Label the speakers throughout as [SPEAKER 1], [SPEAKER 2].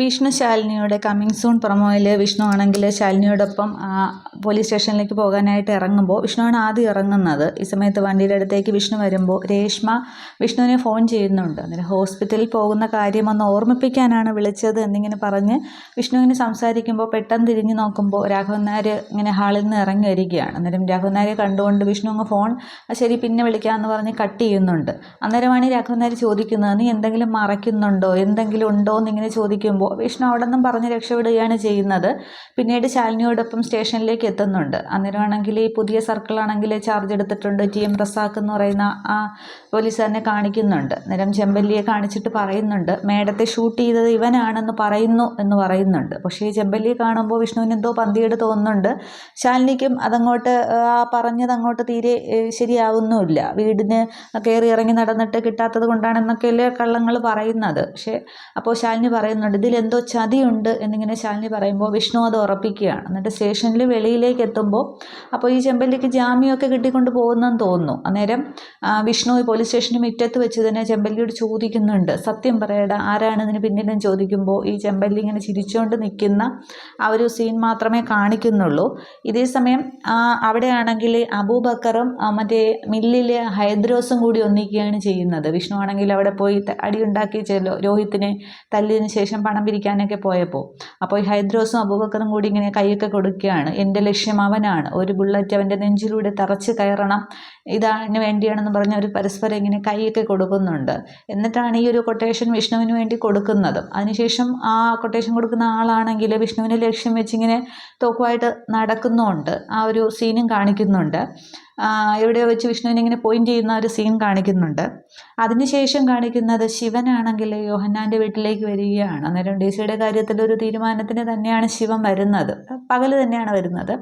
[SPEAKER 1] വിഷ്ണു ശാലിനിയുടെ coming soon പ്രൊമോയിൽ വിഷ്ണു ആണെങ്കിൽ ശാലിനിയോടൊപ്പം പോലീസ് സ്റ്റേഷനിലേക്ക് പോകാനായിട്ട് ഇറങ്ങുമ്പോൾ വിഷ്ണുവാണ് ആദ്യം ഇറങ്ങുന്നത്. ഈ സമയത്ത് വണ്ടിയുടെ അടുത്തേക്ക് വിഷ്ണു വരുമ്പോൾ രേഷ്മ വിഷ്ണുവിനെ ഫോൺ ചെയ്യുന്നുണ്ട്. അന്നേരം ഹോസ്പിറ്റലിൽ പോകുന്ന കാര്യം ഒന്ന് ഓർമ്മിപ്പിക്കാനാണ് വിളിച്ചത് എന്നിങ്ങനെ പറഞ്ഞ് വിഷ്ണുവിന് സംസാരിക്കുമ്പോൾ പെട്ടെന്ന് തിരിഞ്ഞു നോക്കുമ്പോൾ രാഘവൻ നായർ ഇങ്ങനെ ഹാളിൽ നിന്ന് ഇറങ്ങി വരികയാണ് അന്നേരം രാഘവൻ നായരെ കണ്ടുകൊണ്ട് വിഷ്ണു അങ്ങ് ഫോൺ ശരി പിന്നെ വിളിക്കാമെന്ന് പറഞ്ഞ് കട്ട് ചെയ്യുന്നുണ്ട്. അന്നേരമാണ് രാഘവൻ നായർ ചോദിക്കുന്നത് നീ എന്തെങ്കിലും മറയ്ക്കുന്നുണ്ടോ? എന്തെങ്കിലും ഉണ്ടോ എന്നിങ്ങനെ ചോദിക്കുമ്പോൾ വിഷ്ണു അവിടെ നിന്നും പറഞ്ഞ് രക്ഷപ്പെടുകയാണ് ചെയ്യുന്നത്. പിന്നീട് ശാലിനിയോടൊപ്പം സ്റ്റേഷനിലേക്ക് എത്തുന്നുണ്ട്. അന്നേരമാണെങ്കിൽ ഈ പുതിയ സർക്കിളാണെങ്കിൽ ചാർജ് എടുത്തിട്ടുണ്ട്. ടി എം റസാഖ് എന്ന് പറയുന്ന ആ പോലീസുകാരനെ കാണിക്കുന്നുണ്ട്. അന്നേരം ചെമ്പല്ലിയെ കാണിച്ചിട്ട് പറയുന്നുണ്ട്. മേഡത്തെ ഷൂട്ട് ചെയ്തത് ഇവനാണെന്ന് പറയുന്നു എന്ന് പറയുന്നുണ്ട്. പക്ഷേ ഈ ചെമ്പല്ലിയെ കാണുമ്പോൾ വിഷ്ണുവിന് എന്തോ പന്തിയേട് തോന്നുന്നുണ്ട്. ശാലിനിക്കും അതങ്ങോട്ട് ആ പറഞ്ഞത് അങ്ങോട്ട് തീരെ ശരിയാവുന്നുമില്ല. വീടിന് കയറി ഇറങ്ങി നടന്നിട്ട് കിട്ടാത്തത് കൊണ്ടാണെന്നൊക്കെയല്ലേ കള്ളങ്ങൾ പറയുന്നത്. പക്ഷേ അപ്പോൾ ശാലിനി പറയുന്നുണ്ട് ഇതിൽ എന്തോ ചതിയുണ്ട് എന്നിങ്ങനെ ശാലിനി പറയുമ്പോൾ വിഷ്ണു അത് ഉറപ്പിക്കുകയാണ്. എന്നിട്ട് സ്റ്റേഷനിൽ വെളിയിലേക്ക് എത്തുമ്പോൾ അപ്പോൾ ഈ ചെമ്പല്ലിക്ക് ജാമ്യമൊക്കെ കിട്ടിക്കൊണ്ട് പോകുന്നെന്ന് തോന്നുന്നു. അന്നേരം വിഷ്ണു ഈ പോലീസ് സ്റ്റേഷന് മുറ്റത്ത് വെച്ച് തന്നെ ചെമ്പല്ലിയോട് ചോദിക്കുന്നുണ്ട്. സത്യം പറയടാ ആരാണ് ഇതിന് പിന്നിലും ചോദിക്കുമ്പോൾ ഈ ചെമ്പല്ലി ഇങ്ങനെ ചിരിച്ചുകൊണ്ട് നിൽക്കുന്ന ആ ഒരു സീൻ മാത്രമേ കാണിക്കുന്നുള്ളൂ. ഇതേ സമയം അവിടെയാണെങ്കിൽ അബൂബക്കറും മറ്റേ മില്ലിലെ ഹൈദ്രോസും കൂടി ഒന്നിക്കുകയാണ് ചെയ്യുന്നത്. വിഷ്ണു ആണെങ്കിൽ അവിടെ പോയി അടിയുണ്ടാക്കി രോഹിത്തിനെ തല്ലിയതിന് ശേഷം പണം പിരിക്കാനൊക്കെ പോയപ്പോൾ അപ്പോൾ ഈ ഹൈദ്രോസും അബൂബക്കറും കൂടി ഇങ്ങനെ കൈയൊക്കെ കൊടുക്കുകയാണ്. എന്റെ ലക്ഷ്യം അവനാണ്. ഒരു ബുള്ളറ്റ് അവന്റെ നെഞ്ചിലൂടെ തറച്ച് കയറണം. ഇതാണ് വേണ്ടിയാണെന്ന് പറഞ്ഞ് അവർ പരസ്പരം ഇങ്ങനെ കൈയൊക്കെ കൊടുക്കുന്നുണ്ട്. എന്നിട്ടാണ് ഈ ഒരു കൊട്ടേഷൻ വിഷ്ണുവിന് വേണ്ടി കൊടുക്കുന്നത്. അതിനുശേഷം ആ കൊട്ടേഷൻ കൊടുക്കുന്ന ആളാണെങ്കിൽ വിഷ്ണുവിനെ ലക്ഷ്യം വെച്ചിങ്ങനെ തോക്കുമായിട്ട് നടക്കുന്നുണ്ട്. ആ ഒരു സീനും കാണിക്കുന്നുണ്ട്. എവിടെയോ വെച്ച് വിഷ്ണുവിനെ ഇങ്ങനെ പോയിന്റ് ചെയ്യുന്ന ഒരു സീൻ കാണിക്കുന്നുണ്ട്. അതിനുശേഷം കാണിക്കുന്നത് ശിവനാണെങ്കിൽ യോഹന്നാന്റെ വീട്ടിലേക്ക് വരികയാണ്. അന്നേരം ഡി സിയുടെ കാര്യത്തിൽ ഒരു തീരുമാനത്തിന് തന്നെയാണ് ശിവൻ വരുന്നത്. പകൽ തന്നെയാണ് വരുന്നത്.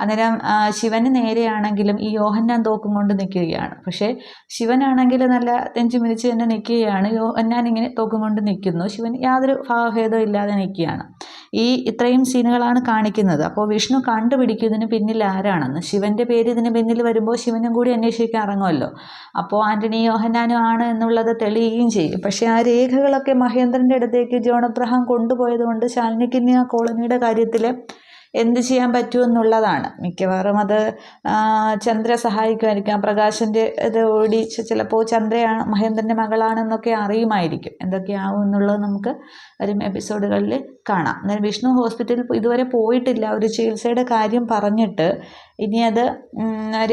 [SPEAKER 1] അന്നേരം ശിവന് നേരെയാണെങ്കിലും ഈ യോഹന്നാൻ തോക്കും കൊണ്ട് നിൽക്കുകയാണ്. പക്ഷേ ശിവനാണെങ്കിൽ നല്ല തെഞ്ചു മിരിച്ച് തന്നെ നിൽക്കുകയാണ്. യോഹന്നാൻ ഇങ്ങനെ തോക്കും കൊണ്ട് നിൽക്കുന്നു. ശിവൻ യാതൊരു ഭാവഭേദവും ഇല്ലാതെ നിൽക്കുകയാണ്. ഈ ഇത്രയും സീനുകളാണ് കാണിക്കുന്നത്. അപ്പോൾ വിഷ്ണു കണ്ടുപിടിക്കുന്നതിന് പിന്നിൽ ആരാണെന്ന്? ശിവന്റെ പേര് ഇതിന് പിന്നിൽ വരുമ്പോൾ ശിവനും കൂടി അന്വേഷിക്കാൻ ഇറങ്ങുമല്ലോ. അപ്പോൾ ആന്റണി യോഹന്നാനും ആണ് എന്നുള്ളത് തെളിയുകയും ചെയ്യും. പക്ഷേ ആ രേഖകളൊക്കെ മഹേന്ദ്രന്റെ അടുത്തേക്ക് ജോൺ അബ്രഹാം കൊണ്ടുപോയത് കൊണ്ട് ശാലിനിക്കിന്നി ആ കോളനിയുടെ കാര്യത്തിൽ എന്ത് ചെയ്യാൻ പറ്റുമെന്നുള്ളതാണ് മിക്കവാറും അത് ചന്ദ്ര സഹായിക്കുമായിരിക്കാം. പ്രകാശന്റെ ഇത് ഓടിച്ച് ചിലപ്പോൾ ചന്ദ്രയാണ് മഹേന്ദ്രന്റെ മകളാണെന്നൊക്കെ അറിയുമായിരിക്കും. എന്തൊക്കെയാവും എന്നുള്ളത് നമുക്ക് വരും എപ്പിസോഡുകളിൽ കാണാം. അന്നേരം വിഷ്ണു ഹോസ്പിറ്റലിൽ ഇതുവരെ പോയിട്ടില്ല. ഒരു ചികിത്സയുടെ കാര്യം പറഞ്ഞിട്ട് ഇനി അത്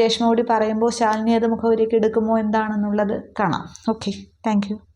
[SPEAKER 1] രേഷ്മ കൂടി പറയുമ്പോൾ ശാലിനി അത് മുഖവരിക്ക് എടുക്കുമോ എന്താണെന്നുള്ളത് കാണാം. ഓക്കെ. താങ്ക്